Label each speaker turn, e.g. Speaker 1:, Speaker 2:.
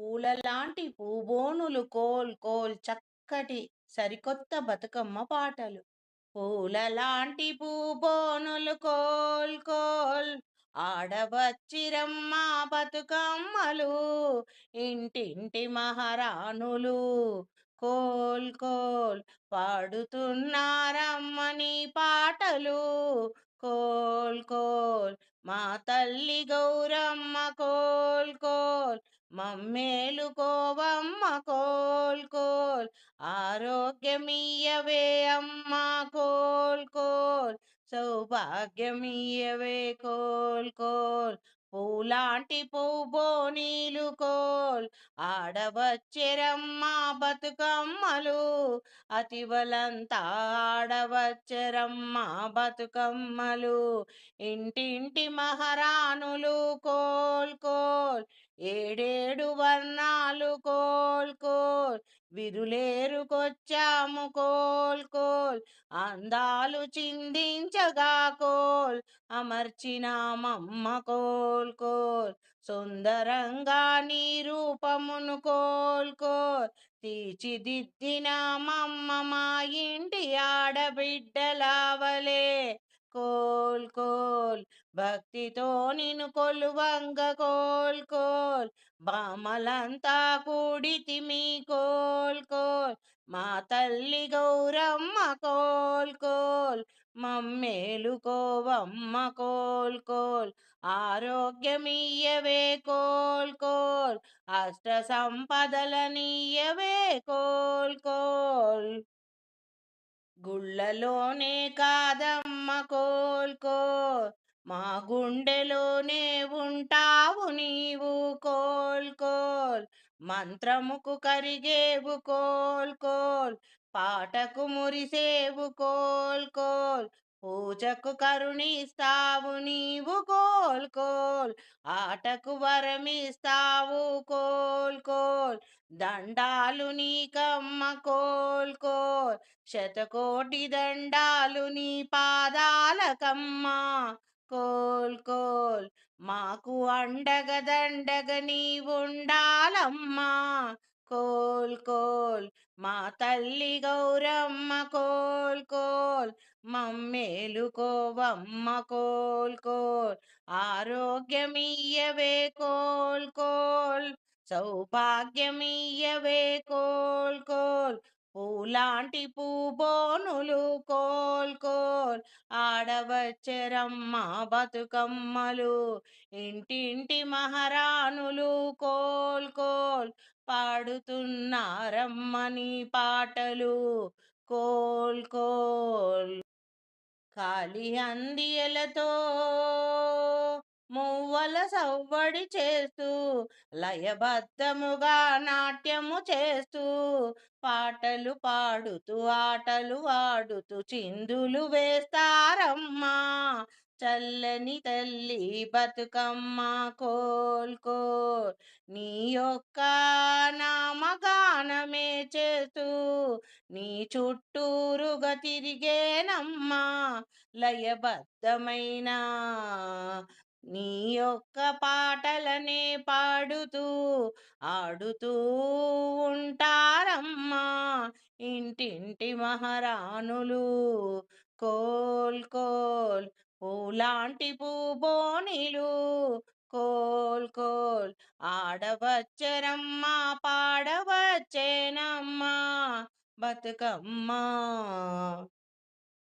Speaker 1: పూలలాంటి పూబోనులు కోల్ కోల్ చక్కటి సరికొత్త బతుకమ్మ పాటలు. పూలలాంటి పూబోనులు కోల్ కోల్ ఆడవచ్చిరమ్మ బతుకమ్మలు. ఇంటింటి మహారాణులు కోల్ కోల్ పాడుతున్నారమ్మని పాటలు. కోల్ కోల్ మా తల్లి గౌరమ్మ కోల్ కోల్ మమ్మేలుకోవమ్మ కోల్ కోల్ ఆరోగ్యమియ్యవే అమ్మ కోల్ కోల్ సౌభాగ్యమియ్యవే కోల్ కోల్. పూలాంటి పువ్వుబోనీలు కోల్ ఆడవచ్చెరమ్మ బతుకమ్మలు. అతివలంతా ఆడవచ్చెరమ్మ బతుకమ్మలు. ఇంటింటి మహారాణులు కోల్ కోల్ ఏడేడు వర్ణాలు కోల్ కోల్ విరులేరుకొచ్చాము కోల్ కోల్ అందాలు చిందించగా కోల్. అమర్చినామమ్మ మమ్మ కోల్కోల్ సుందరంగా నీ రూపమును కోల్ కోల్ తీర్చిదిద్దినామమ్మ మా ఇంటి ఆడబిడ్డలావలే కోల్ కోల్ భక్తితో నిన్ను కొలువంగ కోల్ కోల్ బామలంతా కూడితిమి కోల్ కోల్ మా తల్లి గౌరమ్మ కోల్ కోల్ మమ్మేలుకోవమ్మ కోల్ కోల్ ఆరోగ్యమియ్యవే కోల్ కోల్ అష్ట సంపదలనియ్యవే కోల్ కోల్. గుళ్ళలోనే కాదమ్మ కోల్ కోల్ మా గుండెలోనే ఉంటావు నీవు కోల్ కోల్ మంత్రముకు కరిగేవు కోల్ కోల్ పాటకు మురిసేవు కోల్ కోల్ పూజకు కరుణిస్తావు నీవు కోల్ కోల్ ఆటకు వరమిస్తావు కోల్ కోల్ దండాలు నీకమ్మ కోల్ కోల్ శతకోటి దండాలు నీ పాదాలకమ్మ కోల్ కోల్ మాకు అండగ దండగ నీవుండాలమ్మా కోల్ కోల్ మా తల్లి గౌరమ్మ కోల్ కోల్ మమ్మేలుకోవమ్మ కోల్ కోల్ ఆరోగ్యమియ్యవే కోల్ కోల్ సౌభాగ్యమియ్యవే కోల్ కోల్ పూలాంటి పూబోనులు కోల్ కోల్ ఆడవచ్చరమ్మ బతుకమ్మలు ఇంటింటి మహారాణులు కోల్ కోల్ పాడుతున్నారమ్మని పాటలు. కోల్ కోల్ కాలి అందియలతో మువ్వల సవ్వడి చేస్తూ లయబద్ధముగా నాట్యము చేస్తూ పాటలు పాడుతూ ఆటలు ఆడుతూ చిందులు వేస్తారమ్మా. చల్లని తల్లి బతుకమ్మ కోల్ కోల్ నీ యొక్క చేస్తూ నీ చుట్టూరుగా తిరిగేనమ్మా లయబద్ధమైన నీ యొక్క పాటలనే పాడుతూ ఆడుతూ ఉంటారమ్మా. ఇంటింటి మహారాణులు కోల్ కోల్ పూలాంటి పూబోనిలు కోల్ కోల్ ఆడవచ్చరమ్మా పాడవచ్చేనమ్మా బతుకమ్మ.